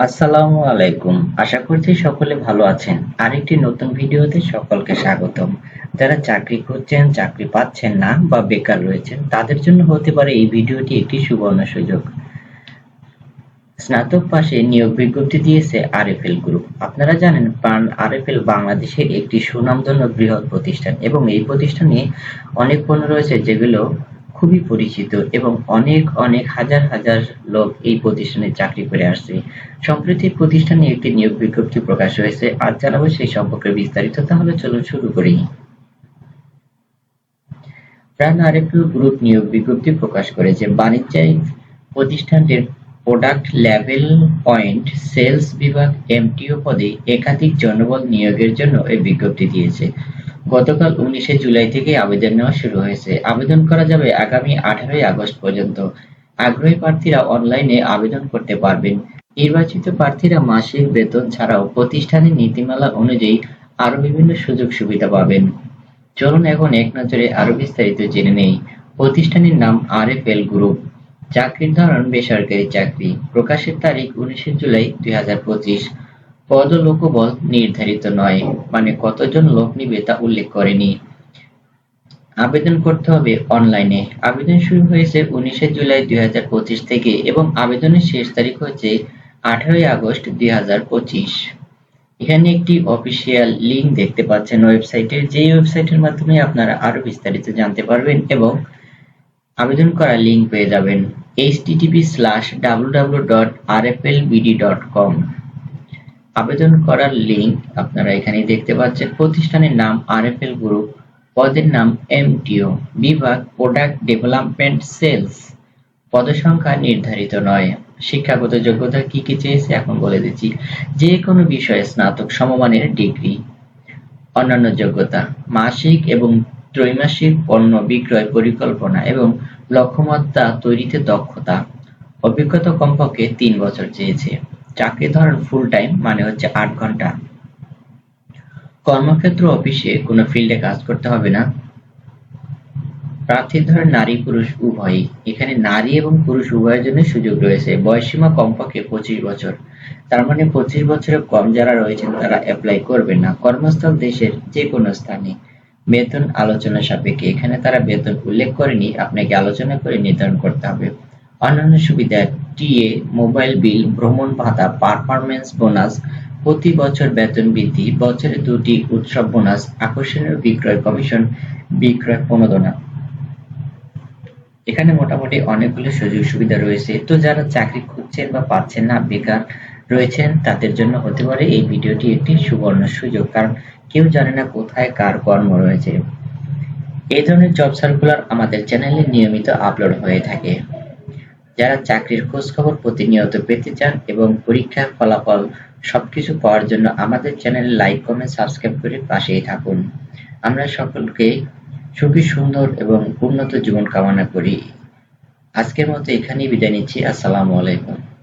আসসালামু আলাইকুম। আশা করছি সকলে ভালো আছেন। আরেকটি নতুন ভিডিওতে সকলকে স্বাগতম। যারা চাকরি করছেন চাকরি পাচ্ছেন না বা বেকার রয়েছেন, তাদের জন্য হতে পারে এই ভিডিওটি একটি সুবর্ণ সুযোগ। স্নাতক পাশে নিয়োগ বিজ্ঞপ্তি দিয়েছে আরএফএল গ্রুপ। আপনারা জানেন আরএফএল বাংলাদেশের একটি সুনামধন্য বৃহৎ প্রতিষ্ঠান এবং এই প্রতিষ্ঠানে অনেক পণ্য রয়েছে যেগুলো খুবই পরিচিত এবং অনেক অনেক হাজার হাজার লোক এই প্রতিষ্ঠানে চাকরি করে আসছে। সম্প্রতি প্রতিষ্ঠানে একটি নিয়োগ বিজ্ঞপ্তি প্রকাশ হয়েছে। আর জানাব সেই সম্পর্কে বিস্তারিত। তাহলে চলুন শুরু করি। প্রাণ আরএফএল গ্রুপ নিয়োগ বিজ্ঞপ্তি প্রকাশ করেছে। বাণিজ্যিক প্রতিষ্ঠানটির প্রোডাক্ট লেভেল পয়েন্ট সেলস বিভাগ, এমটিও পদে একাধিক জনবল নিয়োগের জন্য এই বিজ্ঞপ্তি দিয়েছে। গতকাল উনিশে জুলাই থেকে আবেদন নেওয়া শুরু হয়েছে। আবেদন করা যাবে আগামী আঠারোই আগস্ট পর্যন্ত। আগ্রহী প্রার্থীরা অনলাইনে আবেদন করতে পারবেন। নির্বাচিত প্রার্থীরা মাসিক বেতন ছাড়াও প্রতিষ্ঠানের নীতিমালা অনুযায়ী আরও বিভিন্ন সুযোগ সুবিধা পাবেন। চলুন এখন এক নজরে আরও বিস্তারিত জেনে নেই। প্রতিষ্ঠানের নাম আর এফ এল গ্রুপ। চাকরির ধরন বেসরকারি চাকরি। প্রকাশের তারিখ উনিশে জুলাই দুই হাজার পঁচিশ। পদ লোকবল নির্ধারিত নয় মানে কতজন লোক নিবে তা উল্লেখ করেনি। আবেদন করতে হবে অনলাইনে। আবেদন শুরু হয়েছে উনিশে জুলাই দুই থেকে এবং আবেদনের শেষ তারিখ হচ্ছে আঠারোই আগস্ট দুই হাজার পঁচিশ। এখানে একটি অফিসিয়াল লিঙ্ক দেখতে পাচ্ছেন ওয়েবসাইটের যে ওয়েবসাইটের মাধ্যমে আপনারা আরও বিস্তারিত জানতে পারবেন এবং আবেদন করার লিঙ্ক পেয়ে যাবেন। http স্ল্যাশ www.rflbd.com আবেদন করার লিঙ্ক আপনারা এখানে দেখতে পাচ্ছেন। প্রতিষ্ঠানের নাম আরএফএল গ্রুপ পদের নাম এমটিও বিভাগ প্রোডাক্ট ডেভেলপমেন্ট সেলস পদসংখ্যা নির্ধারিত নয়। শিক্ষাগত যোগ্যতা কি কি চেয়েছে এখন বলে দিচ্ছি। যে কোনো বিষয়ে স্নাতক সমমানের ডিগ্রি। অন্যান্য যোগ্যতা, মাসিক এবং ত্রৈমাসিক পণ্য বিক্রয় পরিকল্পনা এবং লক্ষ্যমাত্রা তৈরিতে দক্ষতা। অভিজ্ঞতা কমপক্ষে তিন বছর চেয়েছে। চাকরি ধরেন ফুল টাইম মানে হচ্ছে আট ঘণ্টা। কর্মক্ষেত্র অফিসে কোনো ফিল্ডে কাজ করতে হবে না। প্রার্থী ধরেন নারী, পুরুষ, উভয়ই। এখানে নারী এবং পুরুষ উভয়ের জন্য সুযোগ রয়েছে। বয়সীমা কমপক্ষে পঁচিশ বছর। তার মানে পঁচিশ বছরের কম যারা রয়েছেন, তারা অ্যাপ্লাই করবেন না। কর্মস্থল দেশের যে কোনো স্থানে। বেতন আলোচনা সাপেক্ষে। এখানে তারা বেতন উল্লেখ করেনি। আপনাকে আলোচনা করে নির্ধারণ করতে হবে। অন্যান্য সুবিধা, টিএ, মোবাইল বিল, ভ্রমণ ভাতা পারফরমেন্স বোনাস, প্রতি বছর বেতন বৃদ্ধি, বছরে দুটি উৎসব বোনাস, আকর্ষণীয় বিক্রয় কমিশন, বিক্রয় প্রণোদনা। এখানে মোটামুটি অনেকগুলো সুযোগ সুবিধা রয়েছে। তো যারা চাকরি খুঁজছেন বা পাচ্ছেন না, বেকার রয়েছেন, তাদের জন্য হতে পারে এই ভিডিওটি একটি সুবর্ণ সুযোগ, কারণ কেউ জানে না কোথায় কার কর্ম রয়েছে। এই ধরনের জব সার্কুলার আমাদের চ্যানেলে নিয়মিত আপলোড হয়ে থাকে। যারা চাকরির খোঁজ খবর প্রতিনিয়ত পেতে চান এবং পরীক্ষার ফলাফল সবকিছু পাওয়ার জন্য আমাদের চ্যানেল লাইক, কমেন্ট, সাবস্ক্রাইব করে পাশেই থাকুন। আমরা সকলকে সুখী, সুন্দর এবং উন্নত জীবন কামনা করি। আজকের মতো এখানেই বিদায় নিচ্ছি। আসসালামু আলাইকুম।